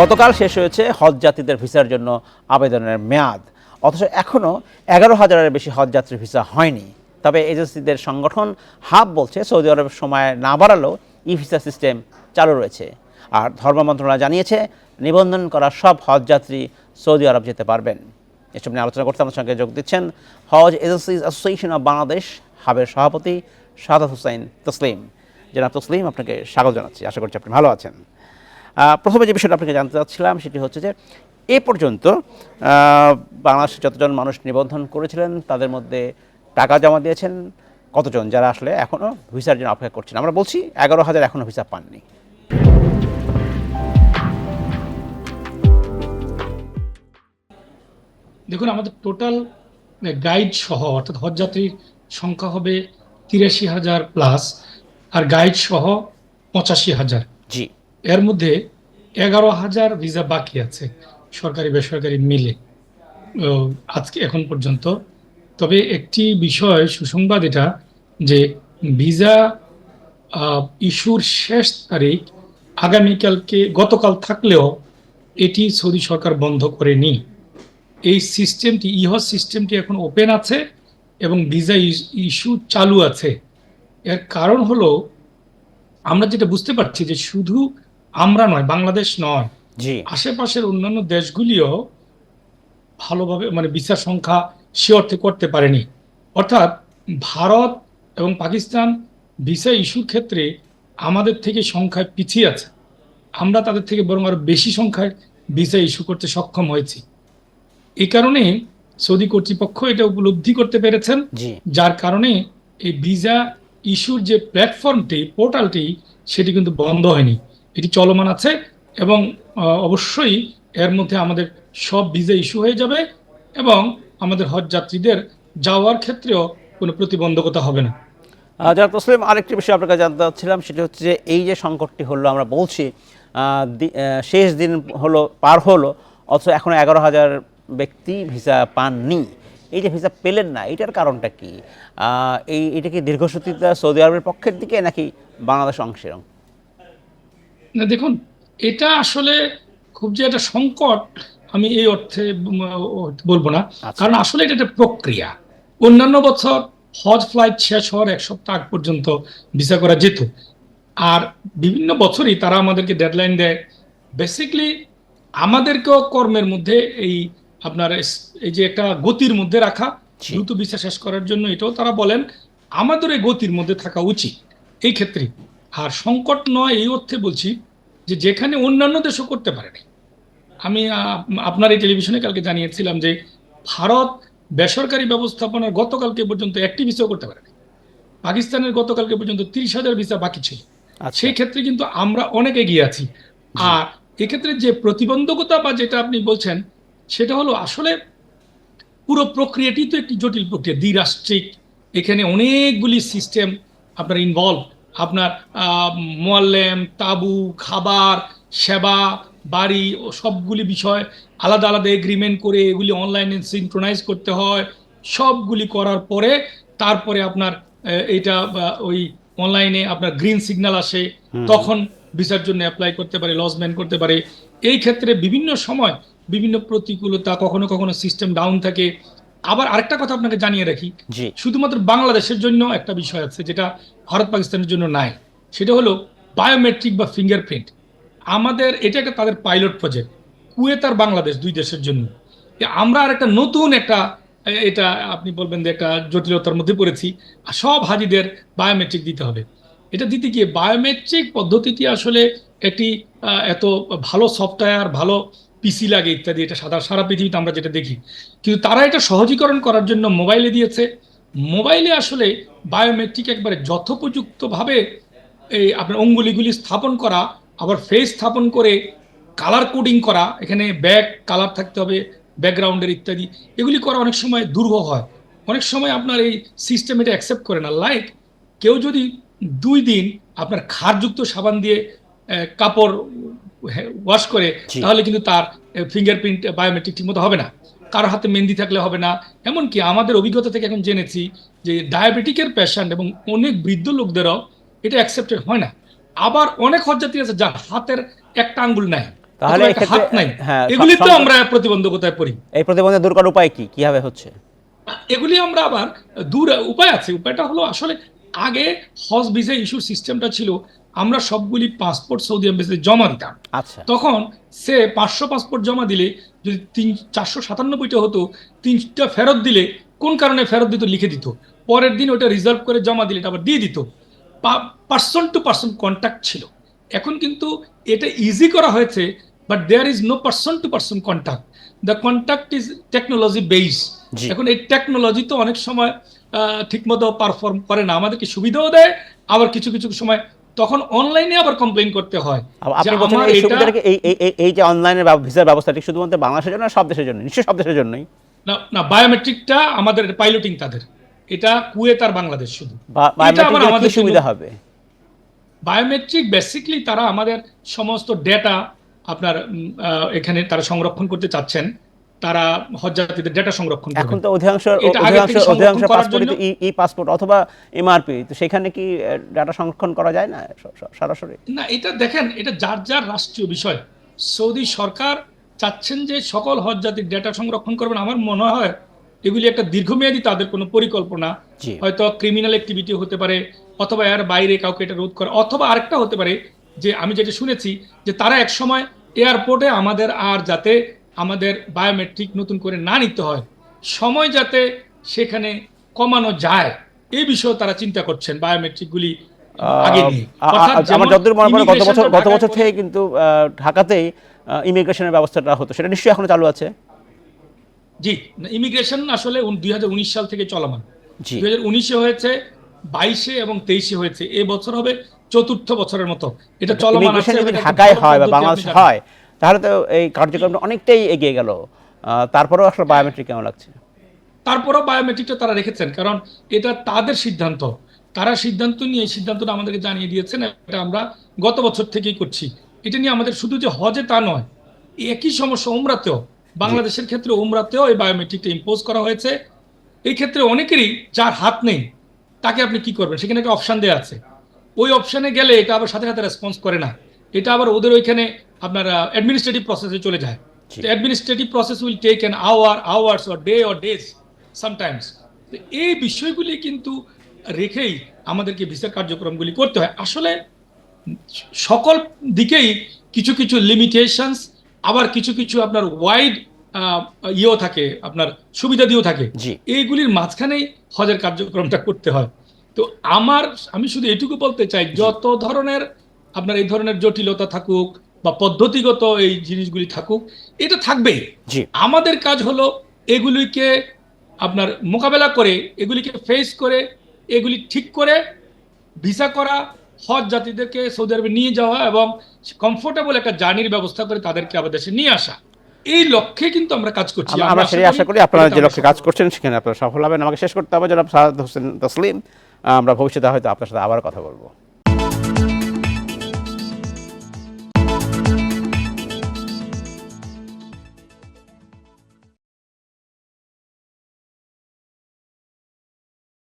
গতকাল শেষ হয়েছে হজ যাত্রীদের ভিসার জন্য আবেদনের মেয়াদ। অথচ এখনও এগারো হাজারের বেশি হজ যাত্রীর ভিসা হয়নি। তবে এজেন্সিদের সংগঠন হাব বলছে, সৌদি আরবের সময় না বাড়ালেও ই ভিসা সিস্টেম চালু রয়েছে। আর ধর্ম মন্ত্রণালয় জানিয়েছে, নিবন্ধন করা সব হজ যাত্রী সৌদি আরব যেতে পারবেন। এসব নিয়ে আলোচনা করতে আমার সঙ্গে যোগ দিচ্ছেন Hajj agencies association of Bangladesh হাবের সভাপতি সাদাত হুসাইন তসলিম। জনাব তসলিম, আপনাকে স্বাগত জানাচ্ছি। আশা করছি আপনি ভালো আছেন। প্রথমে যে বিষয়টা আপনাকে জানতে চাচ্ছিলাম সেটি হচ্ছে যে এ পর্যন্ত বাংলাদেশে যতজন মানুষ নিবন্ধন করেছিলেন, তাদের মধ্যে টাকা জমা দিয়েছেন কতজন যারা আসলে এখনও ভিসার জন্য অপেক্ষা করছেন? আমরা বলছি এগারো হাজার এখনও ভিসা পাননি। দেখুন, আমাদের টোটাল গাইড সহ, অর্থাৎ হজযাত্রীর সংখ্যা হবে তিরাশি হাজার প্লাস, আর গাইড সহ পঁচাশি হাজার। এর মধ্যে এগারো হাজার ভিসা বাকি আছে, সরকারি, বেসরকারি মিলে। আজকে, এখন পর্যন্ত। তবে একটি বিষয়, সুসংবাদ এটা যে ভিসা ইস্যুর শেষ তারিখ আগামীকালকে, গতকাল থাকলেও এটি সৌদি সরকার বন্ধ করেনি। এই সিস্টেমটি ইহ সিস্টেমটি এখন ওপেন আছে এবং ভিসা ইস্যু চালু আছে। এর কারণ হলো, আমরা যেটা বুঝতে পারছি যে শুধু আমরা নয় বাংলাদেশ নয়। জি। আশেপাশের অন্যান্য দেশগুলিও ভালোভাবে মানে ভিসা সংখ্যা সে অর্থে করতে পারেনি। অর্থাৎ ভারত এবং পাকিস্তান ভিসা ইস্যুর ক্ষেত্রে আমাদের থেকে সংখ্যায় পিছিয়ে আছে। আমরা তাদের থেকে বরং আরও বেশি সংখ্যায় ভিসা ইস্যু করতে সক্ষম হয়েছি। এই কারণে সৌদি কর্তৃপক্ষ এটা উপলব্ধি করতে পেরেছেন যার কারণে এই ভিসা ইস্যুর যে প্ল্যাটফর্মটি পোর্টালটি সেটি কিন্তু বন্ধ হয়নি। এটি চলমান আছে এবং অবশ্যই এর মধ্যে আমাদের সব ভিসা ইস্যু হয়ে যাবে এবং আমাদের হজ যাত্রীদের যাওয়ার ক্ষেত্রেও কোনো প্রতিবন্ধকতা হবে না। যারা তসলিম, আরেকটি বিষয় আপনাকে জানতে চাচ্ছিলাম, সেটা হচ্ছে যে এই যে সংকটটি হলো, আমরা বলছি শেষ দিন হলো, পার হলো, অথচ এখনও এগারো হাজার ব্যক্তি ভিসা পাননি। এই যে ভিসা পেলেন না, এটার কারণটা কি? এই, এটা কি দীর্ঘসূত্রিতা সৌদি আরবের পক্ষের দিকে নাকি বাংলাদেশ অংশের না দেখুন এটা আসলে খুব যে একটা সংকট আমি এই অর্থে বলব না। আচ্ছা। কারণ আসলে এটা একটা প্রক্রিয়া। অন্যান্য বছর হজ ফ্লাইট শেষ হওয়ার এক সপ্তাহ আগ পর্যন্ত ভিসা করা যেত। আর বিভিন্ন বছরই তারা আমাদেরকে ডেডলাইন দেয়। বেসিকলি আমাদেরকেও কর্মের মধ্যে এই আপনার এই যে একটা গতির মধ্যে রাখা। দ্রুত ভিসা শেষ করার জন্য এটাও তারা বলেন আমাদের এই গতির মধ্যে থাকা উচিত। এই ক্ষেত্রে আর সংকট নয় এই অর্থে বলছি যে যেখানে অন্যান্য দেশও করতে পারেনি আমি আপনার এই টেলিভিশনে কালকে জানিয়েছিলাম যে ভারত বেসরকারি ব্যবস্থাপনার গতকালকে পর্যন্ত একটি ভিসাও করতে পারেনি পাকিস্তানের গতকালকে পর্যন্ত তিরিশ হাজার ভিসা বাকি ছিল। আচ্ছা। সেই ক্ষেত্রে কিন্তু আমরা অনেক এগিয়ে আছি। আর এক্ষেত্রে যে প্রতিবন্ধকতা বা যেটা আপনি বলছেন সেটা হলো আসলে পুরো প্রক্রিয়াটি তো একটি জটিল প্রক্রিয়া। দ্বিরাষ্ট্রিক এখানে অনেকগুলি সিস্টেম আপনার ইনভলভ আপনার মোয়াল্লেম তাবু খাবার সেবা বাড়ি ও সবগুলি বিষয় আলাদা আলাদা এগ্রিমেন্ট করে এগুলি অনলাইনে সিনক্রোনাইজ করতে হয়। সবগুলি করার পরে তারপরে আপনার এটা ওই অনলাইনে আপনার গ্রিন সিগন্যাল আসে। তখন ভিসার জন্য অ্যাপ্লাই করতে পারে লসমেন্ট করতে পারে। এই ক্ষেত্রে বিভিন্ন সময় বিভিন্ন প্রতিকূলতা কখনো কখনো সিস্টেম ডাউন থাকে। আবার আরেকটা কথা আপনাকে জানিয়ে রাখি। শুধুমাত্র বাংলাদেশের জন্য একটা বিষয় আছে যেটা ভারত পাকিস্তানের জন্য নাই। সেটা হলো বায়োমেট্রিক বা ফিঙ্গারপ্রিন্ট আমাদের এটা একটা তাদের পাইলট প্রজেক্ট কুয়েত আর বাংলাদেশ দুই দেশের জন্য। আমরা আর একটা নতুন একটা এটা আপনি বলবেন যে একটা জটিলতার মধ্যে পড়েছি আর সব হাজিদের বায়োমেট্রিক দিতে হবে। এটা দিতে গিয়ে বায়োমেট্রিক পদ্ধতিটি আসলে একটি এত ভালো সফটওয়্যার ভালো পিসি লাগে ইত্যাদি, এটা সাদা সারা পৃথিবীতে আমরা যেটা দেখি। কিন্তু তারা এটা সহজীকরণ করার জন্য মোবাইলে দিয়েছে। মোবাইলে আসলে বায়োমেট্রিক একবারে যথোপযুক্তভাবে এই আপনার অঙ্গুলিগুলি স্থাপন করা, আবার ফেস স্থাপন করে কালার কোডিং করা, এখানে ব্যাক কালার থাকতে হবে ব্যাকগ্রাউন্ডের ইত্যাদি, এগুলি করা অনেক সময় দুর্বহ হয়। অনেক সময় আপনার এই সিস্টেম এটা অ্যাকসেপ্ট করে না। লাইক কেউ যদি দুই দিন আপনার খারযুক্ত সাবান দিয়ে কাপড় ওয়াশ করে তাহলে কিন্তু তার ফিঙ্গারপ্রিন্ট বায়োমেট্রিক ঠিকমতো হবে না। কারও হাতে মেহেন্দি থাকলে হবে না। এমনকি আমাদের অভিজ্ঞতা থেকে এখন জেনেছি যে ডায়াবেটিকের পেশেন্ট এবং অনেক বৃদ্ধ লোকদেরও এটা অ্যাকসেপ্টেড হয় না। আবার অনেক হজযাত্রী আছে যার হাতের একটা আঙ্গুল নাই তাহলে হাত নাই। হ্যাঁ, এগুলি তো আমরা প্রতিবন্ধকতায় পড়ি। এই প্রতিবন্ধক দূর করার উপায় কি? কীভাবে হচ্ছে? এগুলি আমরা আবার দূর উপায় আছে। উপায়টা হলো আসলে আগে হজ ভিসা ইস্যুর সিস্টেমটা ছিল। আমরা সবগুলি পাসপোর্ট সৌদি এম্বাসিতে জমা দিতাম। আচ্ছা। তখন সে পাঁচশো পাসপোর্ট জমা দিলে যদি তিন চারশো সাতানব্বইটা হতো তিনটা ফেরত দিলে কোন কারণে ফেরত দিত লিখে দিত। পরের দিন ওটা রিজার্ভ করে জমা দিলে এটা আবার দিয়ে দিত। পার্সন টু পার্সন কন্ট্যাক্ট ছিল। এখন কিন্তু এটা ইজি করা হয়েছে but there is no person to person contact the contact is technology base এখন এই টেকনোলজি তো অনেক সময় ঠিকমতো পারফর্ম করে না। আমাদেরকে সুবিধাও দেয় আবার কিছু কিছু সময় তখন অনলাইনে আবার কমপ্লেন করতে হয় আপনি বলছেন এই সুবিধাটাকে এই এই- যে অনলাইনের ভিসার ব্যবস্থাটি শুধুমাত্র বাংলাদেশের জন্য সব দেশের জন্য? নিশ্চয়ই সব দেশের জন্যই। না না বায়োমেট্রিকটা আমাদের পাইলটিং তাদের। এটা কুয়েত আর বাংলাদেশ শুধু। আমাদের সুবিধা হবে? বায়োমেট্রিক বেসিকলি তারা আমাদের সমস্ত ডেটা আপনার এখানে তারা সংরক্ষণ করতে চাচ্ছেন। তারা ডেটা সংরক্ষণ এখন তো অধিকাংশ অধিকাংশ অধিকাংশ করার পাসপোর্টে তো ই পাসপোর্ট অথবা এমআরপি তো সেখানে কি ডাটা সংরক্ষণ করা যায় না সরাসরি? না এটা দেখেন এটা যার যার রাষ্ট্রীয় বিষয়। সৌদি সরকার চাচ্ছেন যে সকল হজযাত্রীর ডেটা সংরক্ষণ করবেন। আমার মনে হয় এগুলি একটা দীর্ঘমেয়াদী তাদের কোনো পরিকল্পনা। হয়তো ক্রিমিনাল অ্যাক্টিভিটি হতে পারে অথবা এর বাইরে কাউকে এটা রোধ করে অথবা আরেকটা হতে পারে যে আমি যেটা শুনেছি যে তারা এক সময় এয়ারপোর্টে আমাদের আর যাতে আমাদের বায়োমেট্রিক নতুন করে না নিতে হয়। সময় যাতে সেখানে কমানো যায় এই বিষয়ে তারা চিন্তা করছেন বায়োমেট্রিকগুলি আমার যতদূর মনে পড়ে গত বছর গত বছর থেকে কিন্তু ঢাকাতেই ইমিগ্রেশনের ব্যবস্থাটা হতো। সেটা নিশ্চয়ই এখনও চালু আছে? জি ইমিগ্রেশন আসলে দুই হাজার উনিশ সাল থেকে চলমান। জি। দুই হাজার উনিশে হয়েছে বাইশে এবং তেইশে হয়েছে। এই বছর হবে চতুর্থ বছরের মতো। এটা চলমান ঢাকায় হয় বা বাংলাদেশে হয় তাহলে তো এই কার্যক্রমটা অনেকটাই এগিয়ে গেল। তারপরেও আসলে বায়োমেট্রিক কেমন লাগছে? তারপরেও বায়োমেট্রিকটা তারা রেখেছেন, কারণ এটা তাদের সিদ্ধান্ত। তারা সিদ্ধান্ত নিয়ে এই সিদ্ধান্তটা আমাদেরকে জানিয়ে দিয়েছেন, এটা আমরা গত বছর থেকেই করছি। এটা নিয়ে আমাদের শুধু যে হজে তা নয়, একই সমস্যা উমরাতেও, বাংলাদেশের ক্ষেত্রে উমরাতেও এই বায়োমেট্রিকটা ইম্পোজ করা হয়েছে। এই ক্ষেত্রে অনেকেরই যার হাত নেই, তাকে আপনি কি করবেন? সেখানে একটা অপশন দেওয়া আছে। ওই অপশানে গেলে এটা আবার সাথে সাথে রেসপন্স করে না। এটা আবার ওদের ওইখানে আপনার অ্যাডমিনিস্ট্রেটিভ প্রসেসে চলে যায়। জি। Administrative process will take an hour hours or day or days sometimes এই বিষয়গুলি কিন্তু রেখেই আমাদেরকে ভিসার কার্যক্রমগুলি করতে হয়। আসলে সকল দিকেই কিছু কিছু লিমিটেশনস আবার কিছু কিছু আপনার ওয়াইড ইয়েও থাকে আপনার সুবিধা দিয়েও থাকে এইগুলির মাঝখানেই হজের কার্যক্রমটা করতে হয়। তো আমার আমি শুধু এটুকু বলতে চাই যত ধরনের আপনার এই ধরনের জটিলতা থাকুক বা পদ্ধতিগত এই জিনিসগুলি থাকুক এটা থাকবেই। আমাদের কাজ হলো এগুলিকে আপনার মোকাবেলা করে এগুলিকে ফেস করে এগুলি ঠিক করে ভিসা করা হজ জাতিদেরকে সৌদি আরবে নিয়ে যাওয়া এবং কমফোর্টেবল একটা জার্নির ব্যবস্থা করে তাদেরকে আবার দেশে নিয়ে আসা। এই লক্ষ্যে কিন্তু আমরা কাজ করছি। আমরা- সেটাই আশা করি আপনারা যে লক্ষ্যে কাজ করছেন সেখানে আপনারা সফল হবেন। আমাকে শেষ করতে হবে জনাব সাহাদ হোসেন তসলিম। আমরা ভবিষ্যতে হয়তো আপনার সাথে আবার কথা বলব।